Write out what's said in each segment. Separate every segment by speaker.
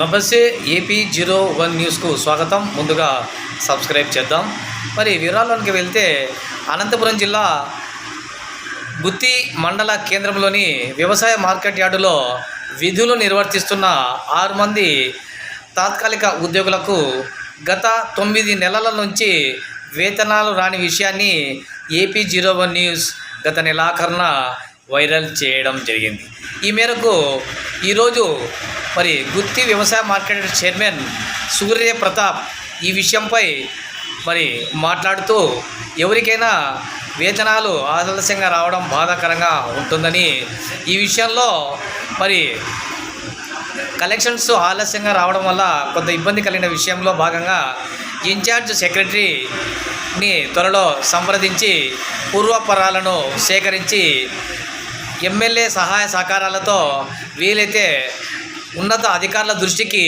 Speaker 1: నమస్తే AP zero one న్యూస్కు స్వాగతం. ముందుగా సబ్స్క్రైబ్ చేద్దాం. మరి వివరాల్లోనికి వెళ్తే అనంతపురం జిల్లా గుత్తి మండల కేంద్రంలోని వ్యవసాయ మార్కెట్ యార్డులో విధులు నిర్వర్తిస్తున్న ఆరు మంది తాత్కాలిక ఉద్యోగులకు గత తొమ్మిది నెలల నుంచి వేతనాలు రాని విషయాన్ని ఏపీ జీరో వన్ న్యూస్ గత నెలాఖరున వైరల్ చేయడం జరిగింది. ఈ మేరకు ఈరోజు మరి గుత్తి వ్యవసాయ మార్కెట్ చైర్మన్ సూర్య ప్రతాప్ ఈ విషయంపై మరి మాట్లాడుతూ ఎవరికైనా వేతనాలు ఆలస్యంగా రావడం బాధాకరంగా ఉంటుందని ఈ విషయంలో మరి కలెక్షన్స్ ఆలస్యంగా రావడం వల్ల కొంత ఇబ్బంది కలిగిన విషయంలో భాగంగా ఇన్ఛార్జ్ సెక్రటరీని త్వరలో సంప్రదించి పూర్వపరాలను సేకరించి ఎమ్మెల్యే సహాయ సహకారాలతో వీలైతే ఉన్నత అధికారుల దృష్టికి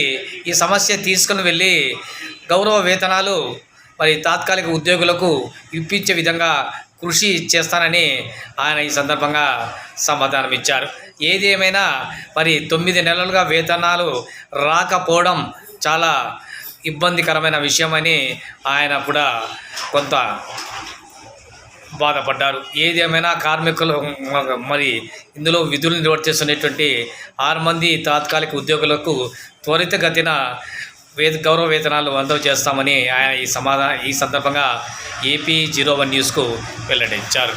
Speaker 1: ఈ సమస్య తీసుకుని వెళ్ళి గౌరవ వేతనాలు మరి తాత్కాలిక ఉద్యోగులకు ఇప్పించే విధంగా కృషి చేస్తానని ఆయన ఈ సందర్భంగా సమాధానం ఇచ్చారు. ఏది ఏమైనా మరి తొమ్మిది నెలలుగా వేతనాలు రాకపోవడం చాలా ఇబ్బందికరమైన విషయమని ఆయన కూడా కొంత బాధపడ్డారు. ఏది ఏమైనా కార్మికులు మరి ఇందులో విధులు నిర్వర్తిస్తున్నటువంటి ఆరు మంది తాత్కాలిక ఉద్యోగులకు త్వరితగతిన వేద గౌరవ వేతనాలు అందరూ చేస్తామని ఆయన ఈ సమాధానం ఈ సందర్భంగా ఏపీ జీరో వన్ న్యూస్కు వెల్లడించారు.